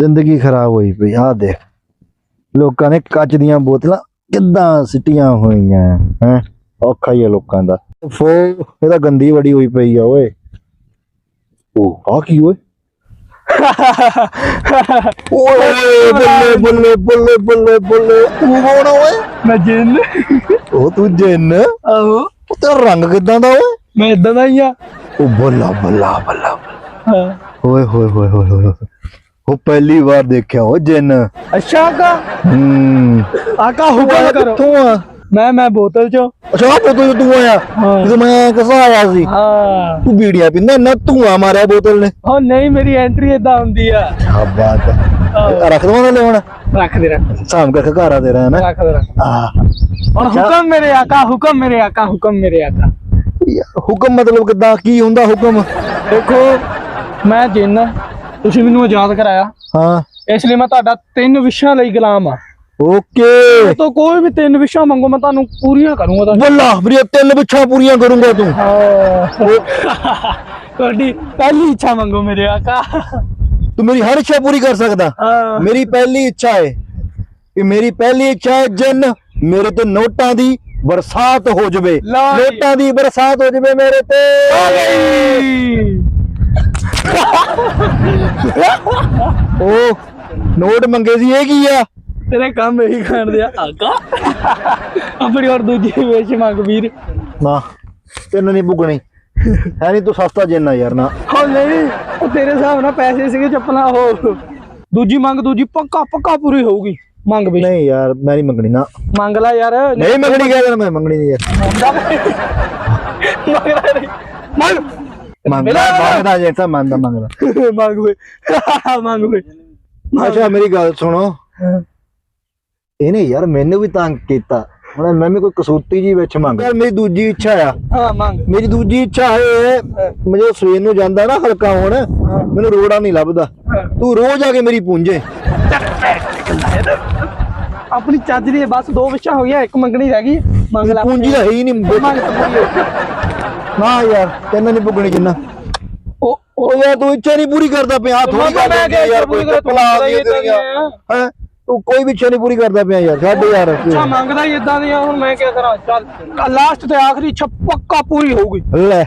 ਜ਼ਿੰਦਗੀ ਖਰਾਬ ਹੋਈ ਪਈ। ਆਹ ਦੇਖ ਲੋਕਾਂ ਨੇ ਕੱਚ ਦੀਆਂ ਬੋਤਲਾਂ ਕਿੱਦਾਂ ਸਿੱਟੀਆਂ ਹੋਈਆਂ ਹੈ? ਔਖਾ ਹੀ ਹੈ ਲੋਕਾਂ ਦਾ। ਫੋ ਇਹ ਤਾਂ ਗੰਦੀ ਬੜੀ ਹੋਈ ਪਈ ਆ ਓਏ। ਉਹ ਆ ਕੀ ਓਏ? ਓਏ ਬੱਲੇ ਬੱਲੇ ਬੱਲੇ ਬੱਲੇ ਬੱਲੇ। ਤੂੰ ਕੌਣ ਆ ਓਏ? ਮੈਂ ਜਿੰਨ। ਉਹ ਤੂੰ ਜਿੰਨ? ਆਹੋ। ਉਹ ਤੇਰਾ ਰੰਗ ਕਿਦਾਂ ਦਾ ਓਏ? ਮੈਂ ਇਦਾਂ ਦਾ ਹੀ ਆ। ਉਹ ਬੱਲਾ ਬੱਲਾ ਬੱਲਾ। ਹਾਂ। ਓਏ ਹੋਏ ਹੋਏ ਹੋਏ ਹੋਏ। ਉਹ ਪਹਿਲੀ ਵਾਰ ਦੇਖਿਆ ਉਹ ਜਿੰਨ। ਅੱਛਾ ਆਕਾ? ਹੂੰ। ਆਕਾ ਹੁਕਮ ਕਰੋ। ਤੂੰ ਆ? ਮੈਂ ਮੈਂ ਬੋਤਲ ਚੋਂ। ਅੱਛਾ ਆਹ ਬੋਤਲ ਤੂੰ ਆਇਆ? ਜਦੋਂ ਮੈਂ ਕਸਾ ਆਇਆ ਸੀ? ਹਾਂ। ਤੂੰ ਬੀੜੀਆਂ ਪੀਂਦਾ ਇੰਨਾ ਧੂਆ ਮਾਰਿਆ ਬੋਤਲ ਨੇ। ਹੋ ਨਹੀਂ ਮੇਰੀ ਐਂਟਰੀ ਇਦਾਂ ਹੁੰਦੀ ਆ। ਆ ਬਾਤ ਆ। ਰੱਖ ਦਵਾਂ ਨਾ ਲੈ ਰੱਖ ਦੇ ਰੱਖ ਸ਼ਾਮ ਕਰਕੇ ਘਰ ਆ ਤੇਰਾ ਹੈ ਰੱਖ ਦੇ ਰੱਖ ਆ ਔਰ ਹੁਕਮ ਮੇਰੇ ਆਕਾ ਹੁਕਮ ਮੇਰੇ ਆਕਾ ਹੁਕਮ ਮੇਰੇ ਆਕਾ। ਹੁਕਮ ਮਤਲਬ ਕਿਦਾਂ? ਕੀ ਹੁੰਦਾ ਹੁਕਮ? ਦੇਖੋ ਮੈਂ ਜਿੰਨਾ। ਤੁਸੀਂ ਮੈਨੂੰ ਆਜ਼ਾਦ ਕਰਾਇਆ। ਹਾਂ। ਇਸ ਲਈ ਮੈਂ ਤੁਹਾਡਾ ਤਿੰਨ ਵਿਸ਼ਿਆਂ ਲਈ ਗੁਲਾਮ ਆ ਓਕੇ। ਤੋਂ ਕੋਈ ਵੀ ਤਿੰਨ ਵਿਸ਼ਾ ਮੰਗੋ ਮੈਂ ਤੁਹਾਨੂੰ ਪੂਰੀਆਂ ਕਰੂੰਗਾ ਤੁਹਾਨੂੰ ਬੱਲਾ ਮੇਰੀ ਤਿੰਨ ਪਿੱਛਾ ਪੂਰੀਆਂ ਕਰੂੰਗਾ ਤੂੰ। ਤੁਹਾਡੀ ਪਹਿਲੀ ਇੱਛਾ ਮੰਗੋ ਮੇਰੇ ਆਕਾ। ਤੂੰ ਮੇਰੀ ਹਰ ਇੱਛਾ ਪੂਰੀ ਕਰ ਸਕਦਾ। ਹਾਂ। ਮੇਰੀ ਪਹਿਲੀ ਇੱਛਾ ਹੈ ਕਿ ਮੇਰੀ ਪਹਿਲੀ ਇੱਛਾ ਹੈ ਜਨ ਮੇਰੇ ਤੇ ਨੋਟਾਂ ਦੀ ਬਰਸਾਤ ਹੋ ਜਵੇ। ਨੋਟਾਂ ਦੀ ਬਰਸਾਤ ਹੋ ਜਵੇ ਮੇਰੇ ਤੇ। ਆ ਗਈ ਉਹ ਨੋਟ ਮੰਗੇ ਸੀ ਇਹ ਕੀ ਆ? ਤੇਰੇ ਕੰਮ ਇਹੀ ਖਾਣ ਦੇ ਆਕਾ। ਆਪਣੀ ਔਰ ਦੂਜੀ ਵੇਸ਼ ਮੰਗ ਵੀਰ। ਨਾ ਤੈਨੂੰ ਨਹੀਂ ਪੁੱਗਣੀ ਹੈ ਨਹੀਂ ਤੂੰ ਸਸਤਾ ਜਿੰਨਾ ਯਾਰ ਨਾ। ਹੋ ਨਹੀਂ ਉਹ ਤੇਰੇ ਹਿਸਾਬ ਨਾਲ ਪੈਸੇ ਸੀਗੇ ਚੱਪਲਾਂ ਉਹ। ਦੂਜੀ ਮੰਗ ਦੂਜੀ ਪੱਕਾ ਪੱਕਾ ਪੂਰੀ ਹੋਊਗੀ। ਮੰਗ ਬਈ ਨਹੀਂ ਯਾਰ ਮੈਂ ਨਹੀਂ ਮੰਗਣੀ ਨਾ। ਮੰਗ ਲੈ ਯਾਰ। ਨਹੀਂ ਮੰਗਣੀ ਕਹਿ ਦੇਣਾ ਮੈਂ ਮੰਗਣੀ ਨਹੀਂ ਯਾਰ। ਮੰਗਦਾ ਮੰਗਦਾ ਜੇ ਤਾਂ ਮੰਗਦਾ ਮੰਗਦਾ ਮੰਗ ਵੇ ਮੰਗ ਵੇ ਅੱਛਾ ਮੇਰੀ ਗੱਲ ਸੁਣੋ। ਇਹਨੇ ਯਾਰ ਮੈਨੂੰ ਵੀ ਤੰਗ ਕੀਤਾ। ਹੁਣ ਮੈਂ ਵੀ ਕੋਈ ਕਸੂਤੀ ਜੀ ਵਿੱਚ ਮੰਗ ਯਾਰ ਮੇਰੀ ਦੂਜੀ ਇੱਛਾ ਆ। ਹਾਂ ਮੰਗ। ਮੇਰੀ ਦੂਜੀ ਇੱਛਾ ਹੈ ਮੈਂ ਜਦੋਂ ਸਵੇਰ ਨੂੰ ਜਾਂਦਾ ਨਾ ਹਲਕਾ ਹੁਣ ਮੈਨੂੰ ਰੋੜਾ ਨਹੀਂ ਲੱਭਦਾ। ਤੂੰ ਰੋਜ਼ ਆ ਕੇ ਮੇਰੀ ਪੂੰਝੇ। ਆਪਣੀ ਦੀ ਬਸ ਦੋ ਵਿਸ਼ਾ ਹੋ ਗਿਆ ਇੱਕ ਮੰਗਣੀ ਰਹਿ ਗਈ। ਮੰਗ ਲੈ ਪੂੰਜੀ ਤਾਂ ਹੈ ਹੀ ਨਹੀਂ ਮੰਗ ਪੂਰੀ। ਨਾ ਯਾਰ ਤੈਨੂੰ ਨਹੀਂ ਪੁੱਗਣੀ ਜਿੰਨਾ ਉਹ ਉਹ ਯਾਰ ਤੂੰ ਇੱਛਾ ਨਹੀਂ ਪੂਰੀ ਕਰਦਾ ਪਿਆ ਥੋੜੀ ਮੰਗੋ ਮੈਂ ਕਿਹਾ ਯਾਰ ਪੂਰੀ ਕਰੋ, ਪਲਾ ਦੀ ਤੇਰੀਆਂ। ਹੈ? ਤੂੰ ਕੋਈ ਵੀ ਇੱਛਾ ਨਹੀਂ ਪੂਰੀ ਕਰਦਾ ਪਿਆ ਯਾਰ ਛੱਡ ਯਾਰ ਅੱਛਾ ਮੰਗਦਾ ਹੀ ਇਦਾਂ ਦੀਆਂ ਹੁਣ ਮੈਂ ਕੀ ਕਰਾਂ ਚੱਲ। ਲਾਸਟ ਤੇ ਆਖਰੀ ਇੱਛਾ ਪੱਕਾ ਪੂਰੀ ਹੋਊਗੀ। ਲੈ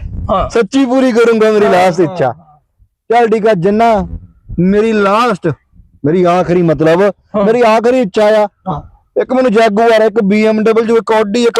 ਸੱਚੀ ਪੂਰੀ ਕਰੂੰਗਾ ਮੇਰੀ ਲਾਸਟ ਇੱਛਾ। ਚੱਲ ਠੀਕ ਆ ਜਿੰਨਾ ਮੇਰੀ ਲਾਸਟ ਮੇਰੀ ਆਖਰੀ ਮਤਲਬ ਮੇਰੀ ਆਖਰੀ ਇੱਛਾ ਆ। ਇੱਕ ਮੈਨੂੰ ਜੈਗੂਆਰ ਇੱਕ BMW ਇੱਕ ਆਡੀ ਇੱਕ